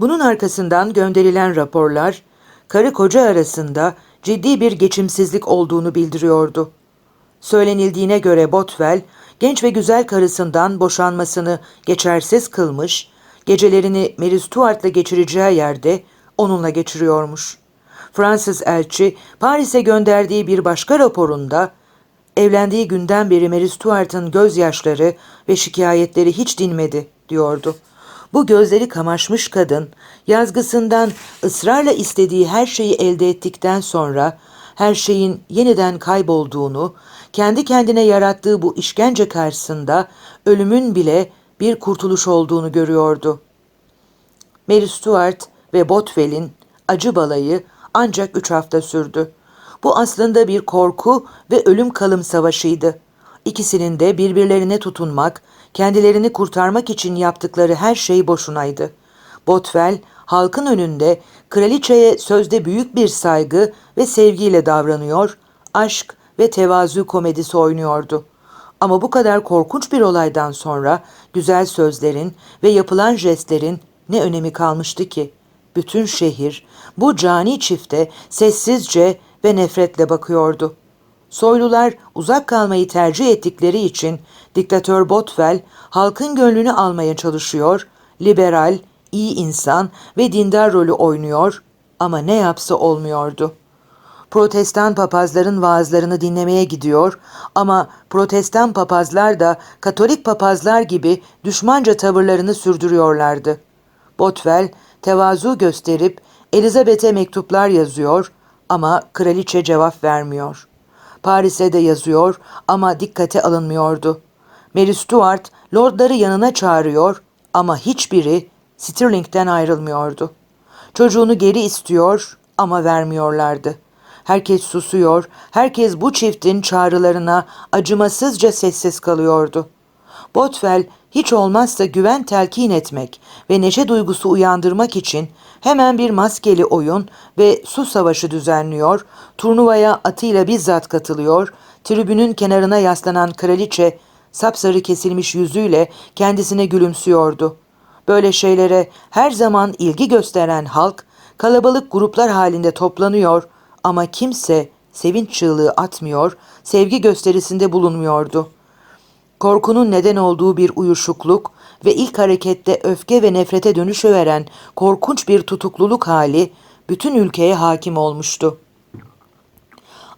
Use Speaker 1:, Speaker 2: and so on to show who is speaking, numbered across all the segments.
Speaker 1: Bunun arkasından gönderilen raporlar karı koca arasında ciddi bir geçimsizlik olduğunu bildiriyordu. Söylenildiğine göre Botwell, genç ve güzel karısından boşanmasını geçersiz kılmış, gecelerini Mary Stuart'la geçireceği yerde onunla geçiriyormuş. Fransız elçi Paris'e gönderdiği bir başka raporunda evlendiği günden beri Mary Stuart'ın gözyaşları ve şikayetleri hiç dinmedi diyordu. Bu gözleri kamaşmış kadın yazgısından ısrarla istediği her şeyi elde ettikten sonra her şeyin yeniden kaybolduğunu, kendi kendine yarattığı bu işkence karşısında ölümün bile bir kurtuluş olduğunu görüyordu. Mary Stuart ve Botwell'in acı balayı ancak üç hafta sürdü. Bu aslında bir korku ve ölüm kalım savaşıydı. İkisinin de birbirlerine tutunmak, kendilerini kurtarmak için yaptıkları her şey boşunaydı. Botwell, halkın önünde kraliçeye sözde büyük bir saygı ve sevgiyle davranıyor, aşk ve tevazu komedisi oynuyordu. Ama bu kadar korkunç bir olaydan sonra güzel sözlerin ve yapılan jestlerin ne önemi kalmıştı ki? Bütün şehir bu cani çifte sessizce ve nefretle bakıyordu. Soylular uzak kalmayı tercih ettikleri için diktatör Botwell halkın gönlünü almaya çalışıyor, liberal, iyi insan ve dindar rolü oynuyor ama ne yapsa olmuyordu. Protestan papazların vaazlarını dinlemeye gidiyor ama protestan papazlar da Katolik papazlar gibi düşmanca tavırlarını sürdürüyorlardı. Botwell tevazu gösterip Elizabeth'e mektuplar yazıyor ama kraliçe cevap vermiyor. Paris'e de yazıyor ama dikkate alınmıyordu. Mary Stuart lordları yanına çağırıyor ama hiçbiri Stirling'den ayrılmıyordu. Çocuğunu geri istiyor ama vermiyorlardı. Herkes susuyor, herkes bu çiftin çağrılarına acımasızca sessiz kalıyordu. Botwell hiç olmazsa güven telkin etmek ve neşe duygusu uyandırmak için hemen bir maskeli oyun ve su savaşı düzenliyor, turnuvaya atıyla bizzat katılıyor, tribünün kenarına yaslanan kraliçe sapsarı kesilmiş yüzüyle kendisine gülümsüyordu. Böyle şeylere her zaman ilgi gösteren halk kalabalık gruplar halinde toplanıyor ama kimse sevinç çığlığı atmıyor, sevgi gösterisinde bulunmuyordu. Korkunun neden olduğu bir uyuşukluk ve ilk harekette öfke ve nefrete dönüşüveren korkunç bir tutukluluk hali bütün ülkeye hakim olmuştu.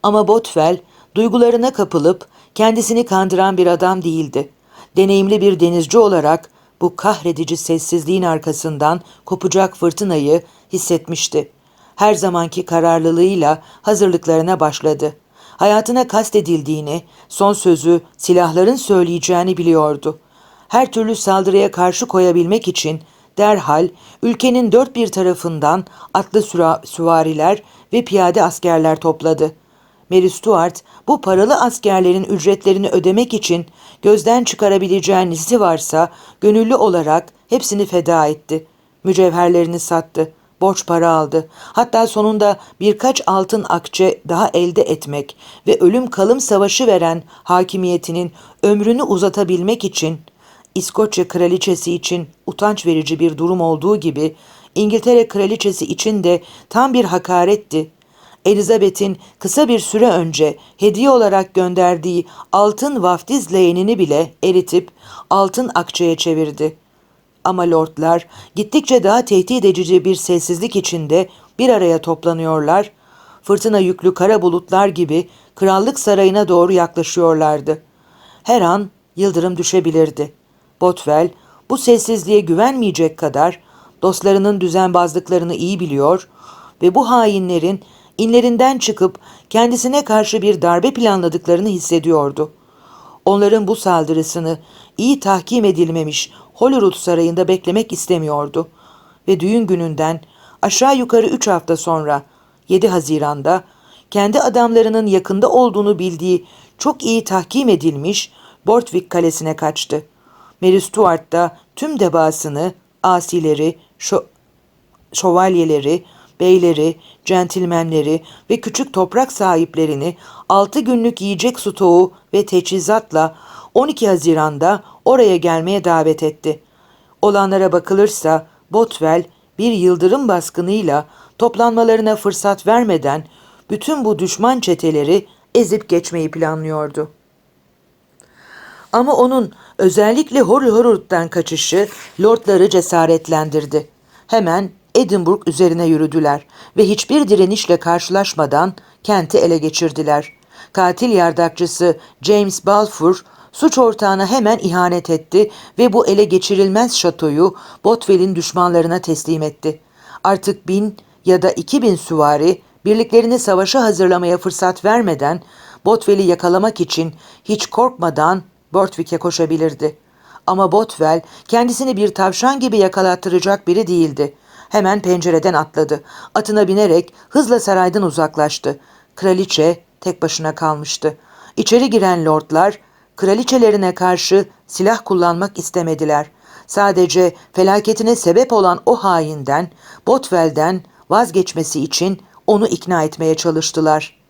Speaker 1: Ama Botwell duygularına kapılıp kendisini kandıran bir adam değildi. Deneyimli bir denizci olarak bu kahredici sessizliğin arkasından kopacak fırtınayı hissetmişti. Her zamanki kararlılığıyla hazırlıklarına başladı. Hayatına kastedildiğini, son sözü silahların söyleyeceğini biliyordu. Her türlü saldırıya karşı koyabilmek için derhal ülkenin dört bir tarafından atlı süvariler ve piyade askerler topladı. Mary Stuart bu paralı askerlerin ücretlerini ödemek için gözden çıkarabileceği nesi varsa gönüllü olarak hepsini feda etti. Mücevherlerini sattı, borç para aldı. Hatta sonunda birkaç altın akçe daha elde etmek ve ölüm kalım savaşı veren hakimiyetinin ömrünü uzatabilmek için İskoçya kraliçesi için utanç verici bir durum olduğu gibi İngiltere kraliçesi için de tam bir hakaretti. Elizabeth'in kısa bir süre önce hediye olarak gönderdiği altın vaftiz leğenini bile eritip altın akçeye çevirdi. Ama lordlar gittikçe daha tehdit edici bir sessizlik içinde bir araya toplanıyorlar, fırtına yüklü kara bulutlar gibi krallık sarayına doğru yaklaşıyorlardı. Her an yıldırım düşebilirdi. Botwell bu sessizliğe güvenmeyecek kadar dostlarının düzenbazlıklarını iyi biliyor ve bu hainlerin inlerinden çıkıp kendisine karşı bir darbe planladıklarını hissediyordu. Onların bu saldırısını iyi tahkim edilmemiş Holyrood Sarayı'nda beklemek istemiyordu ve düğün gününden aşağı yukarı üç hafta sonra 7 Haziran'da kendi adamlarının yakında olduğunu bildiği çok iyi tahkim edilmiş Bortwick Kalesi'ne kaçtı. Mary Stuart da tüm debasını, asileri, şo şövalyeleri, beyleri, centilmenleri ve küçük toprak sahiplerini altı günlük yiyecek stoğu ve teçhizatla 12 Haziran'da oraya gelmeye davet etti. Olanlara bakılırsa Botwell bir yıldırım baskınıyla toplanmalarına fırsat vermeden bütün bu düşman çeteleri ezip geçmeyi planlıyordu. Ama onun özellikle Holyrood'dan kaçışı lordları cesaretlendirdi. Hemen Edinburgh üzerine yürüdüler ve hiçbir direnişle karşılaşmadan kenti ele geçirdiler. Katil yardakçısı James Balfour suç ortağına hemen ihanet etti ve bu ele geçirilmez şatoyu Bothwell'in düşmanlarına teslim etti. Artık bin ya da iki bin süvari birliklerini savaşa hazırlamaya fırsat vermeden Bothwell'i yakalamak için hiç korkmadan Bortwick'e koşabilirdi. Ama Bothwell kendisini bir tavşan gibi yakalattıracak biri değildi. Hemen pencereden atladı. Atına binerek hızla saraydan uzaklaştı. Kraliçe tek başına kalmıştı. İçeri giren lordlar kraliçelerine karşı silah kullanmak istemediler. Sadece felaketine sebep olan o hainden, Bothwell'den vazgeçmesi için onu ikna etmeye çalıştılar.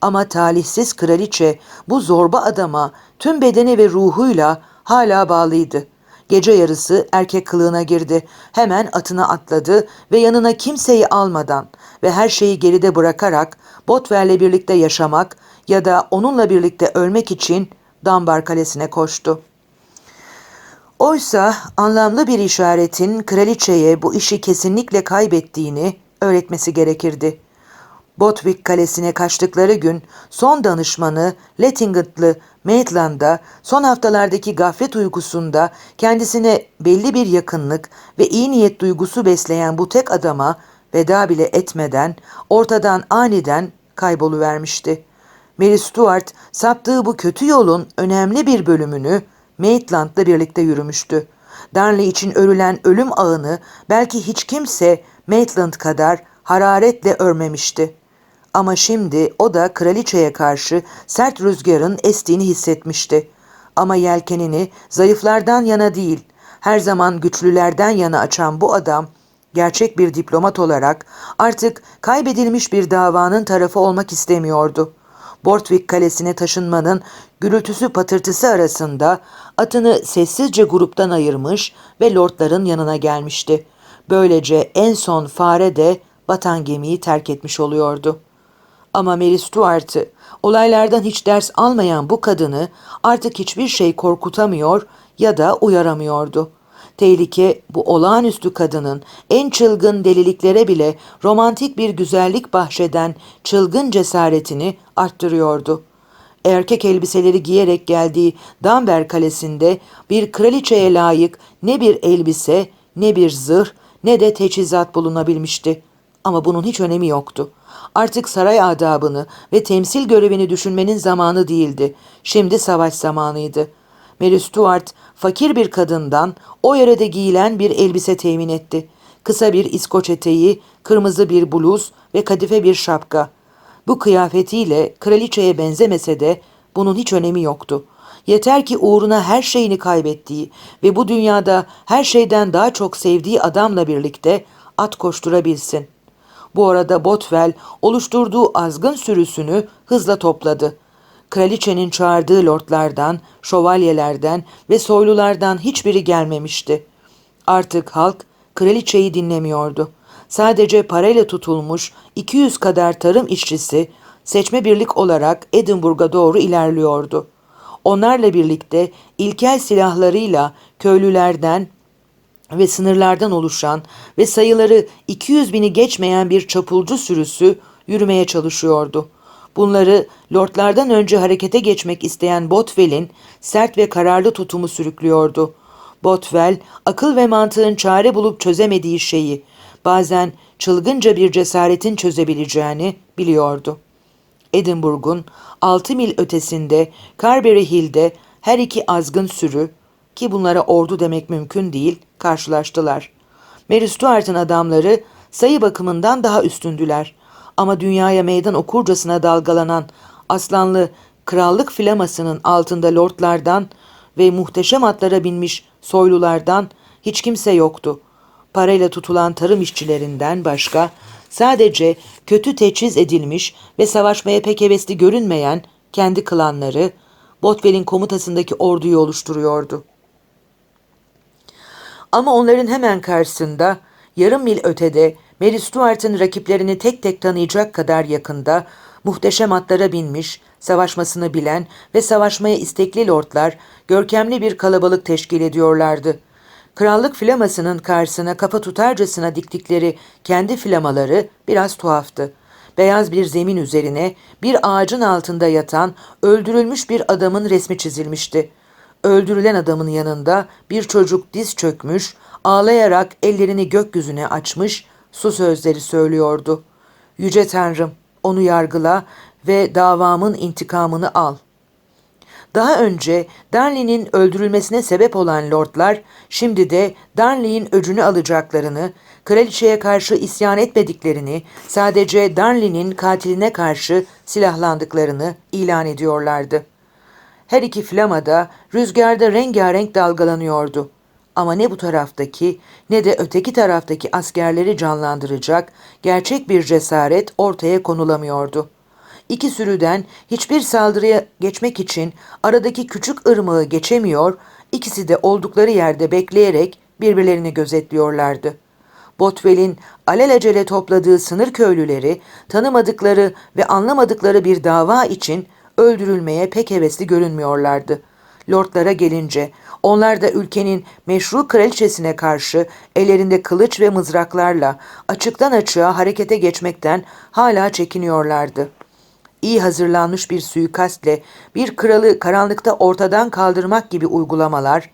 Speaker 1: Ama talihsiz kraliçe bu zorba adama tüm bedeni ve ruhuyla hala bağlıydı. Gece yarısı erkek kılığına girdi. Hemen atına atladı ve yanına kimseyi almadan ve her şeyi geride bırakarak Botver'le birlikte yaşamak ya da onunla birlikte ölmek için Dambar Kalesi'ne koştu. Oysa anlamlı bir işaretin kraliçeye bu işi kesinlikle kaybettiğini öğretmesi gerekirdi. Botwick Kalesi'ne kaçtıkları gün son danışmanı Lettingut'lı Maitland'a son haftalardaki gaflet uykusunda kendisine belli bir yakınlık ve iyi niyet duygusu besleyen bu tek adama veda bile etmeden ortadan aniden kayboluvermişti. Mary Stuart saptığı bu kötü yolun önemli bir bölümünü Maitland'la birlikte yürümüştü. Darnley için örülen ölüm ağını belki hiç kimse Maitland kadar hararetle örmemişti. Ama şimdi o da kraliçeye karşı sert rüzgarın estiğini hissetmişti. Ama yelkenini zayıflardan yana değil, her zaman güçlülerden yana açan bu adam, gerçek bir diplomat olarak artık kaybedilmiş bir davanın tarafı olmak istemiyordu. Bortwick kalesine taşınmanın gürültüsü patırtısı arasında atını sessizce gruptan ayırmış ve lordların yanına gelmişti. Böylece en son fare de batan gemiyi terk etmiş oluyordu.'' Ama Mary Stuart'ı, olaylardan hiç ders almayan bu kadını artık hiçbir şey korkutamıyor ya da uyaramıyordu. Tehlike bu olağanüstü kadının en çılgın deliliklere bile romantik bir güzellik bahşeden çılgın cesaretini arttırıyordu. Erkek elbiseleri giyerek geldiği Damber Kalesi'nde bir kraliçeye layık ne bir elbise, ne bir zırh, ne de teçhizat bulunabilmişti. Ama bunun hiç önemi yoktu. Artık saray adabını ve temsil görevini düşünmenin zamanı değildi. Şimdi savaş zamanıydı. Mary Stuart fakir bir kadından o yörede giyilen bir elbise temin etti. Kısa bir İskoç eteği, kırmızı bir bluz ve kadife bir şapka. Bu kıyafetiyle kraliçeye benzemese de bunun hiç önemi yoktu. Yeter ki uğruna her şeyini kaybettiği ve bu dünyada her şeyden daha çok sevdiği adamla birlikte at koşturabilsin. Bu arada Botwell oluşturduğu azgın sürüsünü hızla topladı. Kraliçenin çağırdığı lordlardan, şövalyelerden ve soylulardan hiçbiri gelmemişti. Artık halk kraliçeyi dinlemiyordu. Sadece parayla tutulmuş 200 kadar tarım işçisi seçme birlik olarak Edinburgh'a doğru ilerliyordu. Onlarla birlikte ilkel silahlarıyla köylülerden ve sınırlardan oluşan ve sayıları 200 bini geçmeyen bir çapulcu sürüsü yürümeye çalışıyordu. Bunları lordlardan önce harekete geçmek isteyen Botwell'in sert ve kararlı tutumu sürüklüyordu. Botwell, akıl ve mantığın çare bulup çözemediği şeyi, bazen çılgınca bir cesaretin çözebileceğini biliyordu. Edinburgh'un 6 mil ötesinde Carberry Hill'de her iki azgın sürü, ki bunlara ordu demek mümkün değil, karşılaştılar. Mary Stuart'ın adamları sayı bakımından daha üstündüler. Ama dünyaya meydan okurcasına dalgalanan aslanlı krallık flamasının altında lordlardan ve muhteşem atlara binmiş soylulardan hiç kimse yoktu. Parayla tutulan tarım işçilerinden başka sadece kötü teçhiz edilmiş ve savaşmaya pek hevesli görünmeyen kendi klanları Botwell'in komutasındaki orduyu oluşturuyordu.'' Ama onların hemen karşısında yarım mil ötede Mary Stuart'ın rakiplerini tek tek tanıyacak kadar yakında muhteşem atlara binmiş, savaşmasını bilen ve savaşmaya istekli lordlar görkemli bir kalabalık teşkil ediyorlardı. Krallık flamasının karşısına kafa tutarcasına diktikleri kendi flamaları biraz tuhaftı. Beyaz bir zemin üzerine bir ağacın altında yatan öldürülmüş bir adamın resmi çizilmişti. Öldürülen adamın yanında bir çocuk diz çökmüş, ağlayarak ellerini gökyüzüne açmış, su sözleri söylüyordu. Yüce Tanrım, onu yargıla ve davamın intikamını al. Daha önce Darnley'nin öldürülmesine sebep olan lordlar şimdi de Darnley'in öcünü alacaklarını, kraliçeye karşı isyan etmediklerini, sadece Darnley'nin katiline karşı silahlandıklarını ilan ediyorlardı. Her iki flamada rüzgarda rengarenk dalgalanıyordu. Ama ne bu taraftaki ne de öteki taraftaki askerleri canlandıracak gerçek bir cesaret ortaya konulamıyordu. İki sürüden hiçbir saldırıya geçmek için aradaki küçük ırmağı geçemiyor, ikisi de oldukları yerde bekleyerek birbirlerini gözetliyorlardı. Botwell'in alelacele topladığı sınır köylüleri tanımadıkları ve anlamadıkları bir dava için öldürülmeye pek hevesli görünmüyorlardı. Lordlara gelince onlar da ülkenin meşru kraliçesine karşı ellerinde kılıç ve mızraklarla açıktan açığa harekete geçmekten hala çekiniyorlardı. İyi hazırlanmış bir suikastle bir kralı karanlıkta ortadan kaldırmak gibi uygulamalar,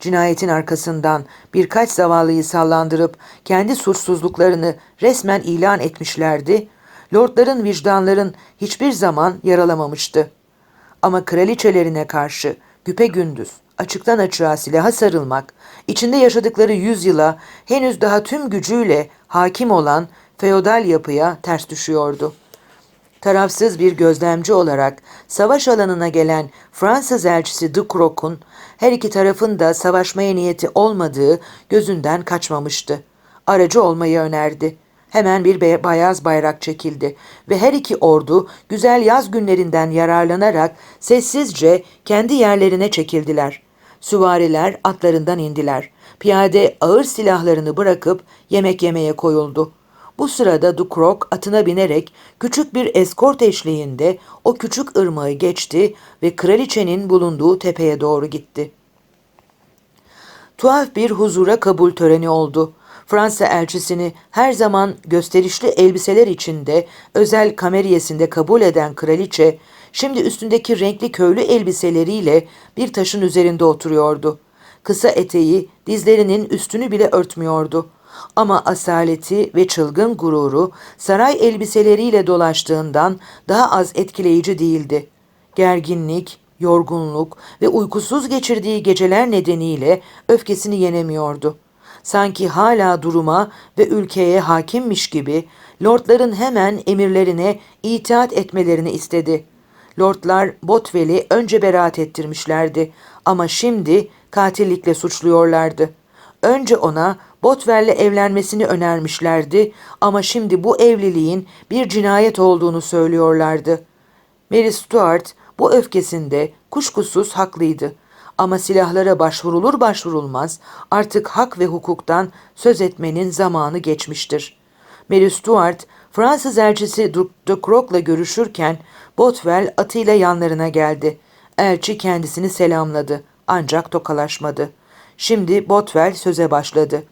Speaker 1: cinayetin arkasından birkaç zavallıyı sallandırıp kendi suçsuzluklarını resmen ilan etmişlerdi, lordların vicdanların hiçbir zaman yaralamamıştı. Ama kraliçelerine karşı güpe gündüz açıktan açığa silaha sarılmak, içinde yaşadıkları yüzyıla henüz daha tüm gücüyle hakim olan feodal yapıya ters düşüyordu. Tarafsız bir gözlemci olarak savaş alanına gelen Fransız elçisi Ducroc'un her iki tarafın da savaşmaya niyeti olmadığı gözünden kaçmamıştı. Aracı olmayı önerdi. Hemen bir beyaz bayrak çekildi ve her iki ordu güzel yaz günlerinden yararlanarak sessizce kendi yerlerine çekildiler. Süvariler atlarından indiler. Piyade ağır silahlarını bırakıp yemek yemeye koyuldu. Bu sırada Dukrok atına binerek küçük bir eskort eşliğinde o küçük ırmağı geçti ve kraliçenin bulunduğu tepeye doğru gitti. Tuhaf bir huzura kabul töreni oldu. Fransa elçisini her zaman gösterişli elbiseler içinde özel kameriyesinde kabul eden kraliçe, şimdi üstündeki renkli köylü elbiseleriyle bir taşın üzerinde oturuyordu. Kısa eteği dizlerinin üstünü bile örtmüyordu. Ama asaleti ve çılgın gururu saray elbiseleriyle dolaştığından daha az etkileyici değildi. Gerginlik, yorgunluk ve uykusuz geçirdiği geceler nedeniyle öfkesini yenemiyordu. Sanki hala duruma ve ülkeye hakimmiş gibi lordların hemen emirlerine itaat etmelerini istedi. Lordlar Botwell'i önce beraat ettirmişlerdi ama şimdi katillikle suçluyorlardı. Önce ona Botwell'le evlenmesini önermişlerdi ama şimdi bu evliliğin bir cinayet olduğunu söylüyorlardı. Mary Stuart bu öfkesinde kuşkusuz haklıydı. Ama silahlara başvurulur başvurulmaz artık hak ve hukuktan söz etmenin zamanı geçmiştir. Mary Stuart, Fransız elçisi de Croc'la görüşürken Botwell atıyla yanlarına geldi. Elçi kendisini selamladı ancak tokalaşmadı. Şimdi Botwell söze başladı.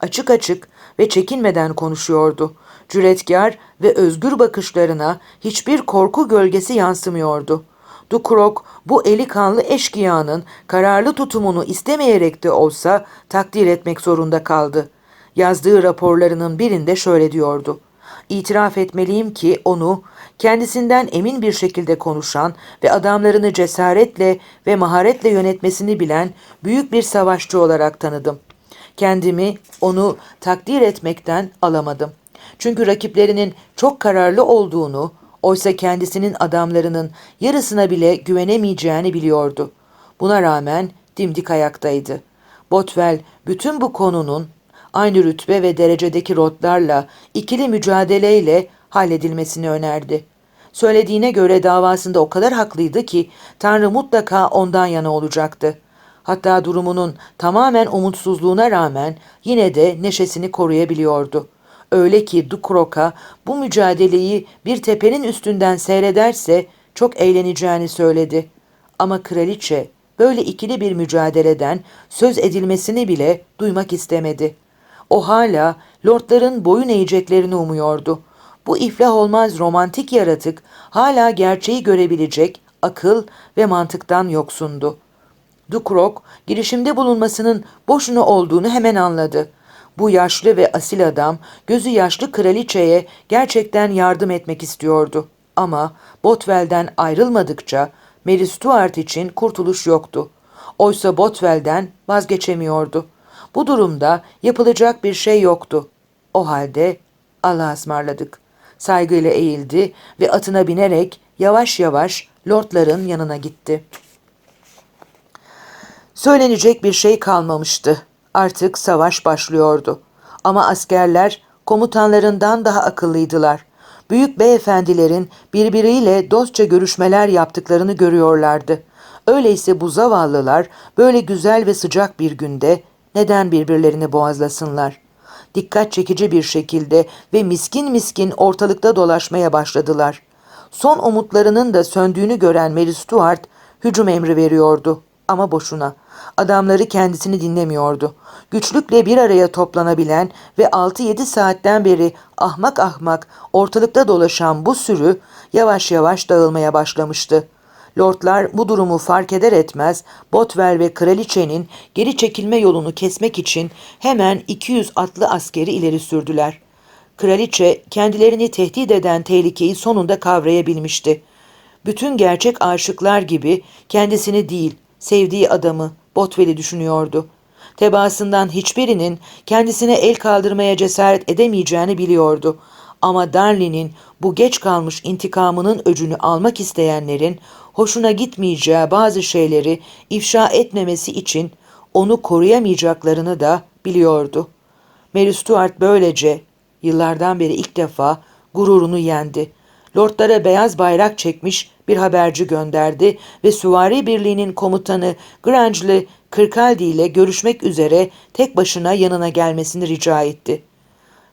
Speaker 1: Açık açık ve çekinmeden konuşuyordu. Cüretkar ve özgür bakışlarına hiçbir korku gölgesi yansımıyordu.'' Dukrok bu eli kanlı eşkıyanın kararlı tutumunu istemeyerek de olsa takdir etmek zorunda kaldı. Yazdığı raporlarının birinde şöyle diyordu. İtiraf etmeliyim ki onu kendisinden emin bir şekilde konuşan ve adamlarını cesaretle ve maharetle yönetmesini bilen büyük bir savaşçı olarak tanıdım. Kendimi onu takdir etmekten alamadım. Çünkü rakiplerinin çok kararlı olduğunu, Oysa kendisinin adamlarının yarısına bile güvenemeyeceğini biliyordu. Buna rağmen dimdik ayaktaydı. Botwell bütün bu konunun aynı rütbe ve derecedeki rotlarla ikili mücadeleyle halledilmesini önerdi. Söylediğine göre davasında o kadar haklıydı ki Tanrı mutlaka ondan yana olacaktı. Hatta durumunun tamamen umutsuzluğuna rağmen yine de neşesini koruyabiliyordu. Öyle ki Dukrok'a bu mücadeleyi bir tepenin üstünden seyrederse çok eğleneceğini söyledi. Ama kraliçe böyle ikili bir mücadeleden söz edilmesini bile duymak istemedi. O hala lordların boyun eğeceklerini umuyordu. Bu iflah olmaz romantik yaratık hala gerçeği görebilecek akıl ve mantıktan yoksundu. Dukrok girişimde bulunmasının boşuna olduğunu hemen anladı. Bu yaşlı ve asil adam gözü yaşlı kraliçeye gerçekten yardım etmek istiyordu. Ama Botwell'den ayrılmadıkça Mary Stuart için kurtuluş yoktu. Oysa Botwell'den vazgeçemiyordu. Bu durumda yapılacak bir şey yoktu. O halde Allah'a ısmarladık. Saygıyla eğildi ve atına binerek yavaş yavaş lordların yanına gitti. Söylenecek bir şey kalmamıştı. Artık savaş başlıyordu. Ama askerler komutanlarından daha akıllıydılar. Büyük beyefendilerin birbiriyle dostça görüşmeler yaptıklarını görüyorlardı. Öyleyse bu zavallılar böyle güzel ve sıcak bir günde neden birbirlerini boğazlasınlar? Dikkat çekici bir şekilde ve miskin miskin ortalıkta dolaşmaya başladılar. Son umutlarının da söndüğünü gören Mary Stuart hücum emri veriyordu. Ama boşuna. Adamları kendisini dinlemiyordu. Güçlükle bir araya toplanabilen ve 6-7 saatten beri ahmak ahmak ortalıkta dolaşan bu sürü yavaş yavaş dağılmaya başlamıştı. Lordlar bu durumu fark eder etmez Botwell ve kraliçenin geri çekilme yolunu kesmek için hemen 200 atlı askeri ileri sürdüler. Kraliçe kendilerini tehdit eden tehlikeyi sonunda kavrayabilmişti. Bütün gerçek aşıklar gibi kendisini değil, sevdiği adamı, Botwell'i düşünüyordu. Tebaasından hiçbirinin kendisine el kaldırmaya cesaret edemeyeceğini biliyordu. Ama Darlin'in bu geç kalmış intikamının öcünü almak isteyenlerin hoşuna gitmeyeceği bazı şeyleri ifşa etmemesi için onu koruyamayacaklarını da biliyordu. Mary Stuart böylece yıllardan beri ilk defa gururunu yendi. Lordlara beyaz bayrak çekmiş bir haberci gönderdi ve Süvari Birliği'nin komutanı Grange'li Kirkaldi ile görüşmek üzere tek başına yanına gelmesini rica etti.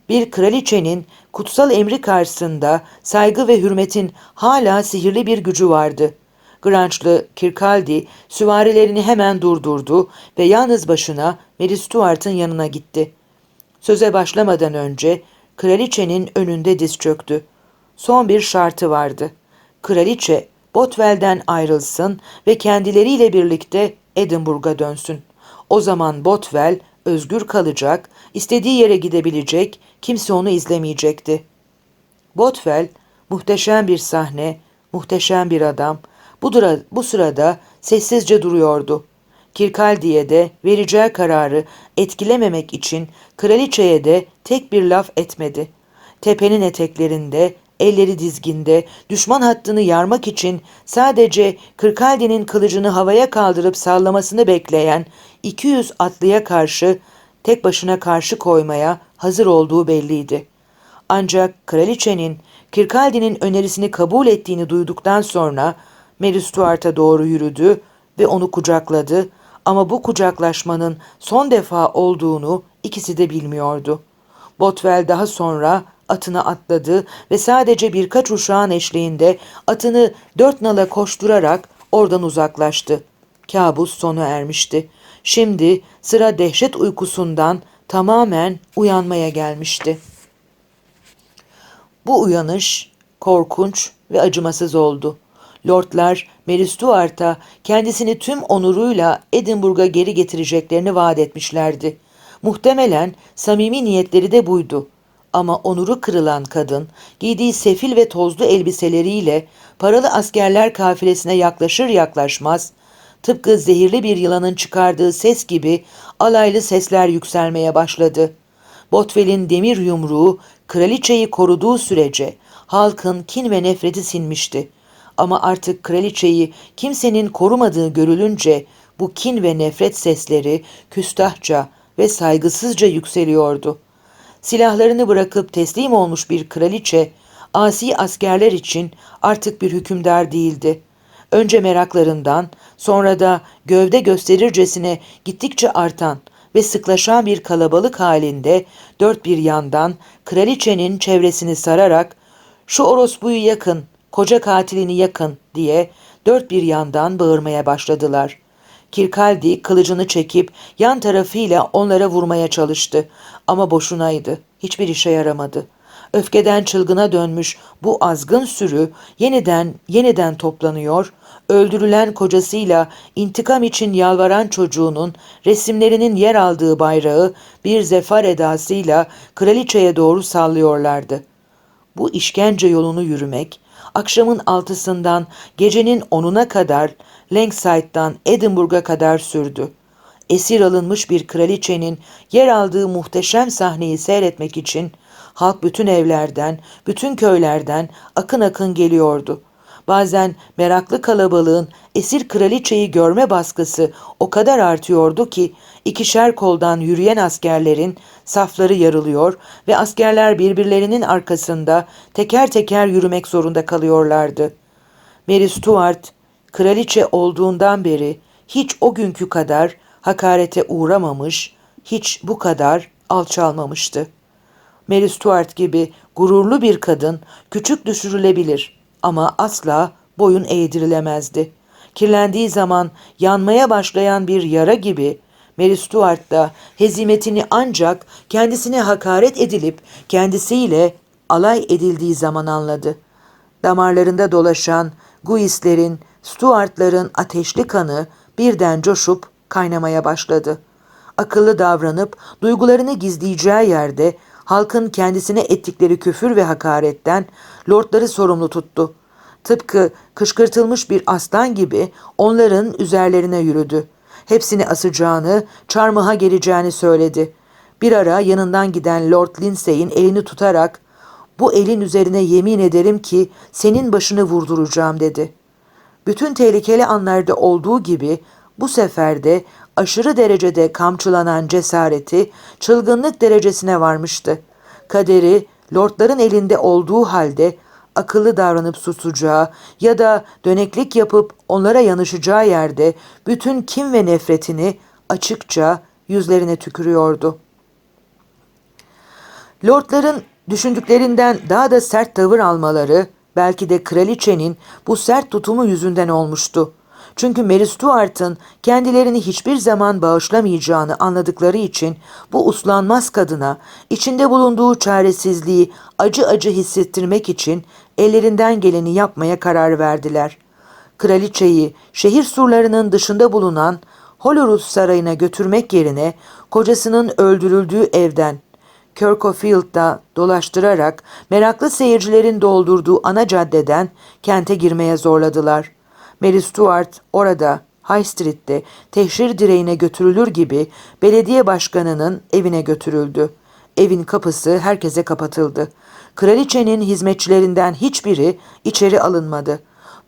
Speaker 1: Bir kraliçenin kutsal emri karşısında saygı ve hürmetin hala sihirli bir gücü vardı. Grange'lı Kirkaldi süvarilerini hemen durdurdu ve yalnız başına Mary Stuart'ın yanına gitti. Söze başlamadan önce kraliçenin önünde diz çöktü. Son bir şartı vardı. Kraliçe Botwell'den ayrılsın ve kendileriyle birlikte Edinburgh'a dönsün. O zaman Botwell özgür kalacak, istediği yere gidebilecek, kimse onu izlemeyecekti. Botwell muhteşem bir sahne, muhteşem bir adam. Bu, dura, bu sırada sessizce duruyordu. Kirkaldi'ye de vereceği kararı etkilememek için kraliçeye de tek bir laf etmedi. Tepenin eteklerinde elleri dizginde, düşman hattını yarmak için sadece Kırkaldi'nin kılıcını havaya kaldırıp sallamasını bekleyen 200 atlıya karşı tek başına karşı koymaya hazır olduğu belliydi. Ancak kraliçenin Kirkaldi'nin önerisini kabul ettiğini duyduktan sonra Mary Stuart'a doğru yürüdü ve onu kucakladı ama bu kucaklaşmanın son defa olduğunu ikisi de bilmiyordu. Botwell daha sonra atına atladı ve sadece birkaç uşağın eşliğinde atını dört nala koşturarak oradan uzaklaştı. Kabus sona ermişti. Şimdi sıra dehşet uykusundan tamamen uyanmaya gelmişti. Bu uyanış korkunç ve acımasız oldu. Lordlar Mary Stuart'a kendisini tüm onuruyla Edinburgh'a geri getireceklerini vaat etmişlerdi. Muhtemelen samimi niyetleri de buydu. Ama onuru kırılan kadın giydiği sefil ve tozlu elbiseleriyle paralı askerler kafilesine yaklaşır yaklaşmaz tıpkı zehirli bir yılanın çıkardığı ses gibi alaylı sesler yükselmeye başladı. Botwell'in demir yumruğu kraliçeyi koruduğu sürece halkın kin ve nefreti sinmişti. Ama artık kraliçeyi kimsenin korumadığı görülünce bu kin ve nefret sesleri küstahça ve saygısızca yükseliyordu. Silahlarını bırakıp teslim olmuş bir kraliçe, asi askerler için artık bir hükümdar değildi. önce meraklarından, sonra da gövde gösterircesine gittikçe artan ve sıklaşan bir kalabalık halinde dört bir yandan kraliçenin çevresini sararak şu orospuyu yakın, koca katilini yakın diye dört bir yandan bağırmaya başladılar. Kirkaldi kılıcını çekip yan tarafıyla onlara vurmaya çalıştı ama boşunaydı. Hiçbir işe yaramadı. Öfkeden çılgına dönmüş bu azgın sürü yeniden yeniden toplanıyor, öldürülen kocasıyla intikam için yalvaran çocuğunun resimlerinin yer aldığı bayrağı bir zefar edasıyla kraliçeye doğru sallıyorlardı. Bu işkence yolunu yürümek, akşamın altısından gecenin onuna kadar Langside'dan Edinburgh'a kadar sürdü. Esir alınmış bir kraliçenin yer aldığı muhteşem sahneyi seyretmek için halk bütün evlerden, bütün köylerden akın akın geliyordu. Bazen meraklı kalabalığın esir kraliçeyi görme baskısı o kadar artıyordu ki ikişer koldan yürüyen askerlerin safları yarılıyor ve askerler birbirlerinin arkasında teker teker yürümek zorunda kalıyorlardı. Mary Stuart kraliçe olduğundan beri hiç o günkü kadar hakarete uğramamış, hiç bu kadar alçalmamıştı. Mary Stuart gibi gururlu bir kadın küçük düşürülebilir ama asla boyun eğdirilemezdi. Kirlendiği zaman yanmaya başlayan bir yara gibi Mary Stuart da hezimetini ancak kendisine hakaret edilip kendisiyle alay edildiği zaman anladı. Damarlarında dolaşan Guislerin, Stuartların ateşli kanı birden coşup kaynamaya başladı. Akıllı davranıp duygularını gizleyeceği yerde halkın kendisine ettikleri küfür ve hakaretten lordları sorumlu tuttu. Tıpkı kışkırtılmış bir aslan gibi onların üzerlerine yürüdü. Hepsini asacağını, çarmıha geleceğini söyledi. Bir ara yanından giden Lord Lindsay'in elini tutarak ''Bu elin üzerine yemin ederim ki senin başını vurduracağım.'' dedi. Bütün tehlikeli anlarda olduğu gibi bu sefer de aşırı derecede kamçılanan cesareti çılgınlık derecesine varmıştı. Kaderi lordların elinde olduğu halde akıllı davranıp susacağı ya da döneklik yapıp onlara yanışacağı yerde bütün kim ve nefretini açıkça yüzlerine tükürüyordu. Lordların düşündüklerinden daha da sert tavır almaları belki de kraliçenin bu sert tutumu yüzünden olmuştu. Çünkü Mary Stuart'ın kendilerini hiçbir zaman bağışlamayacağını anladıkları için bu uslanmaz kadına içinde bulunduğu çaresizliği acı acı hissettirmek için ellerinden geleni yapmaya karar verdiler. Kraliçeyi şehir surlarının dışında bulunan Holyrood Sarayı'na götürmek yerine kocasının öldürüldüğü evden Kirkofield'da dolaştırarak meraklı seyircilerin doldurduğu ana caddeden kente girmeye zorladılar. Mary Stuart orada High Street'te teşhir direğine götürülür gibi belediye başkanının evine götürüldü. Evin kapısı herkese kapatıldı. Kraliçenin hizmetçilerinden hiçbiri içeri alınmadı.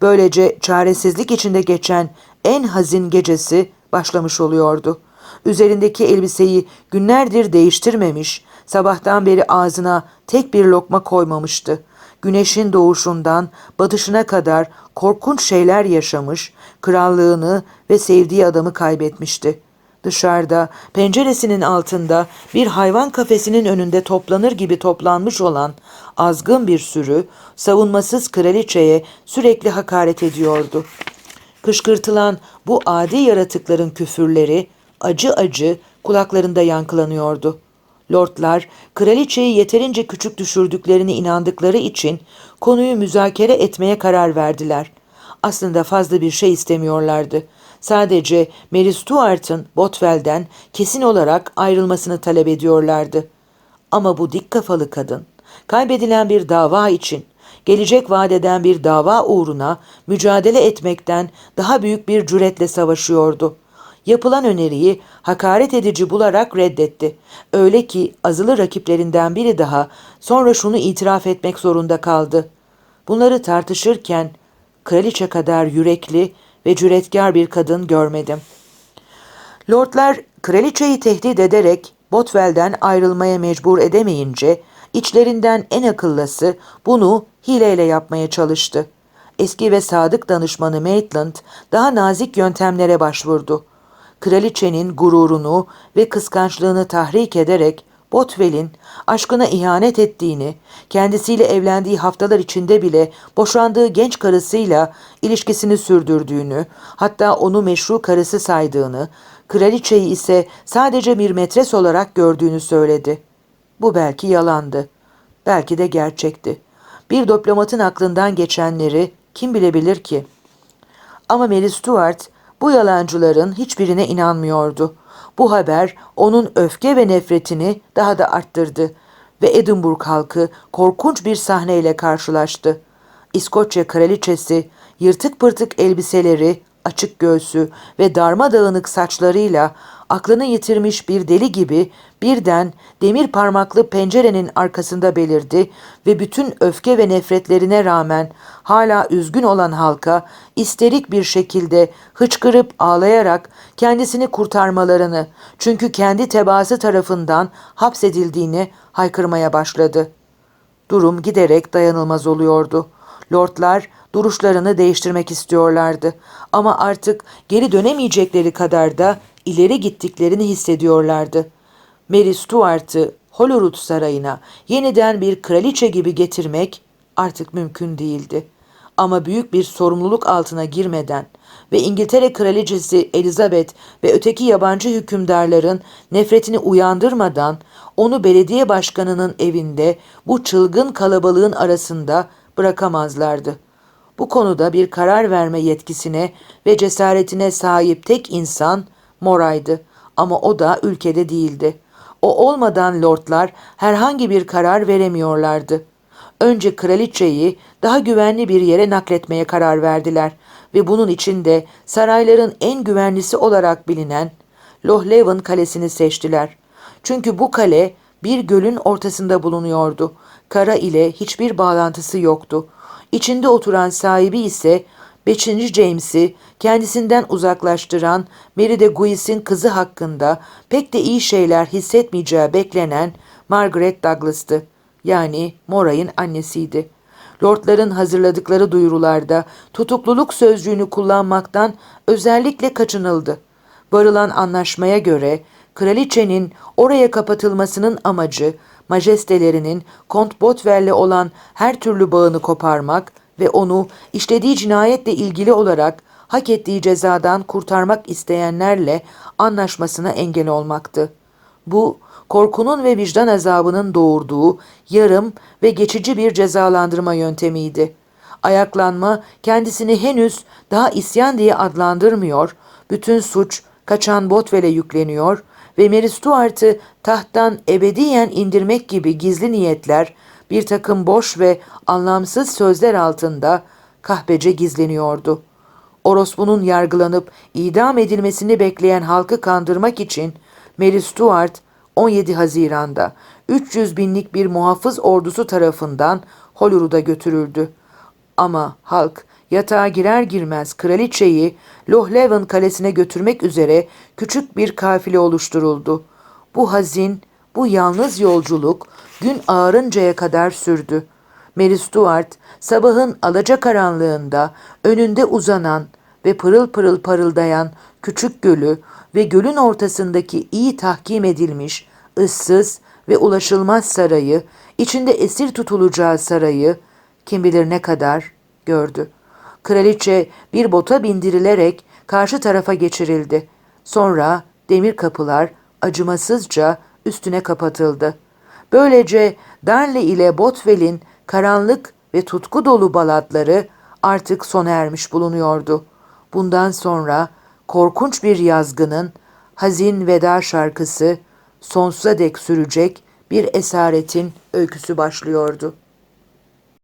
Speaker 1: Böylece çaresizlik içinde geçen en hazin gecesi başlamış oluyordu. Üzerindeki elbiseyi günlerdir değiştirmemiş, sabahtan beri ağzına tek bir lokma koymamıştı. Güneşin doğuşundan batışına kadar korkunç şeyler yaşamış, krallığını ve sevdiği adamı kaybetmişti. Dışarıda, penceresinin altında bir hayvan kafesinin önünde toplanır gibi toplanmış olan azgın bir sürü savunmasız kraliçeye sürekli hakaret ediyordu. Kışkırtılan bu adi yaratıkların küfürleri acı acı kulaklarında yankılanıyordu. Lordlar kraliçeyi yeterince küçük düşürdüklerini inandıkları için konuyu müzakere etmeye karar verdiler. Aslında fazla bir şey istemiyorlardı. Sadece Mary Stuart'ın Botwell'den kesin olarak ayrılmasını talep ediyorlardı. Ama bu dik kafalı kadın kaybedilen bir dava için gelecek vadeden bir dava uğruna mücadele etmekten daha büyük bir cüretle savaşıyordu.'' Yapılan öneriyi hakaret edici bularak reddetti. Öyle ki azılı rakiplerinden biri daha sonra şunu itiraf etmek zorunda kaldı. Bunları tartışırken kraliçe kadar yürekli ve cüretkar bir kadın görmedim. Lordlar kraliçeyi tehdit ederek Botwell'den ayrılmaya mecbur edemeyince içlerinden en akıllısı bunu hileyle yapmaya çalıştı. eski ve sadık danışmanı Maitland daha nazik yöntemlere başvurdu. Kraliçenin gururunu ve kıskançlığını tahrik ederek Botwell'in aşkına ihanet ettiğini, kendisiyle evlendiği haftalar içinde bile boşandığı genç karısıyla ilişkisini sürdürdüğünü, hatta onu meşru karısı saydığını, kraliçeyi ise sadece bir metres olarak gördüğünü söyledi. Bu belki yalandı. Belki de gerçekti. Bir diplomatın aklından geçenleri kim bilebilir ki? Ama Mary Stuart bu yalancıların hiçbirine inanmıyordu. Bu haber onun öfke ve nefretini daha da arttırdı ve Edinburgh halkı korkunç bir sahneyle karşılaştı. İskoçya kraliçesi yırtık pırtık elbiseleri, açık göğsü ve darmadağınık saçlarıyla aklını yitirmiş bir deli gibi birden demir parmaklı pencerenin arkasında belirdi ve bütün öfke ve nefretlerine rağmen hala üzgün olan halka isterik bir şekilde hıçkırıp ağlayarak kendisini kurtarmalarını çünkü kendi tebaası tarafından hapsedildiğini haykırmaya başladı. Durum giderek dayanılmaz oluyordu. Lordlar duruşlarını değiştirmek istiyorlardı ama artık geri dönemeyecekleri kadar da ileri gittiklerini hissediyorlardı. Mary Stuart'ı Holyrood Sarayı'na yeniden bir kraliçe gibi getirmek artık mümkün değildi. Ama büyük bir sorumluluk altına girmeden ve İngiltere Kraliçesi Elizabeth ve öteki yabancı hükümdarların nefretini uyandırmadan onu belediye başkanının evinde bu çılgın kalabalığın arasında bırakamazlardı. Bu konuda bir karar verme yetkisine ve cesaretine sahip tek insan Moray'dı ama o da ülkede değildi. O olmadan lordlar herhangi bir karar veremiyorlardı. Önce kraliçeyi daha güvenli bir yere nakletmeye karar verdiler ve bunun için de sarayların en güvenlisi olarak bilinen Lohleven Kalesi'ni seçtiler. Çünkü bu kale bir gölün ortasında bulunuyordu. Kara ile hiçbir bağlantısı yoktu. İçinde oturan sahibi ise 5. James'i kendisinden uzaklaştıran Mary de Guis'in kızı hakkında pek de iyi şeyler hissetmeyeceği beklenen Margaret Douglas'tı. Yani Moray'ın annesiydi. Lordların hazırladıkları duyurularda tutukluluk sözcüğünü kullanmaktan özellikle kaçınıldı. Varılan anlaşmaya göre kraliçenin oraya kapatılmasının amacı majestelerinin Kont Botwell'le olan her türlü bağını koparmak ve onu işlediği cinayetle ilgili olarak hak ettiği cezadan kurtarmak isteyenlerle anlaşmasına engel olmaktı. Bu korkunun ve vicdan azabının doğurduğu yarım ve geçici bir cezalandırma yöntemiydi. Ayaklanma kendisini henüz daha isyan diye adlandırmıyor, bütün suç kaçan Botwell'e yükleniyor ve Mary Stuart'ı tahttan ebediyen indirmek gibi gizli niyetler bir takım boş ve anlamsız sözler altında kahpece gizleniyordu. Orospu'nun yargılanıp idam edilmesini bekleyen halkı kandırmak için Mary Stuart 17 Haziran'da 300 binlik bir muhafız ordusu tarafından Holyrood'a götürüldü. Ama halk yatağa girer girmez kraliçeyi Lohleven kalesine götürmek üzere küçük bir kafile oluşturuldu. Bu hazin, bu yalnız yolculuk gün ağarıncaya kadar sürdü. Mary Stuart sabahın alacakaranlığında önünde uzanan ve pırıl pırıl parıldayan küçük gölü ve gölün ortasındaki iyi tahkim edilmiş, ıssız ve ulaşılmaz sarayı, içinde esir tutulacağı sarayı kim bilir ne kadar gördü. Kraliçe bir bota bindirilerek karşı tarafa geçirildi. Sonra demir kapılar acımasızca üstüne kapatıldı. Böylece Darnley ile Botwell'in karanlık ve tutku dolu balatları artık sona ermiş bulunuyordu. Bundan sonra korkunç bir yazgının hazin veda şarkısı sonsuza dek sürecek bir esaretin öyküsü başlıyordu.''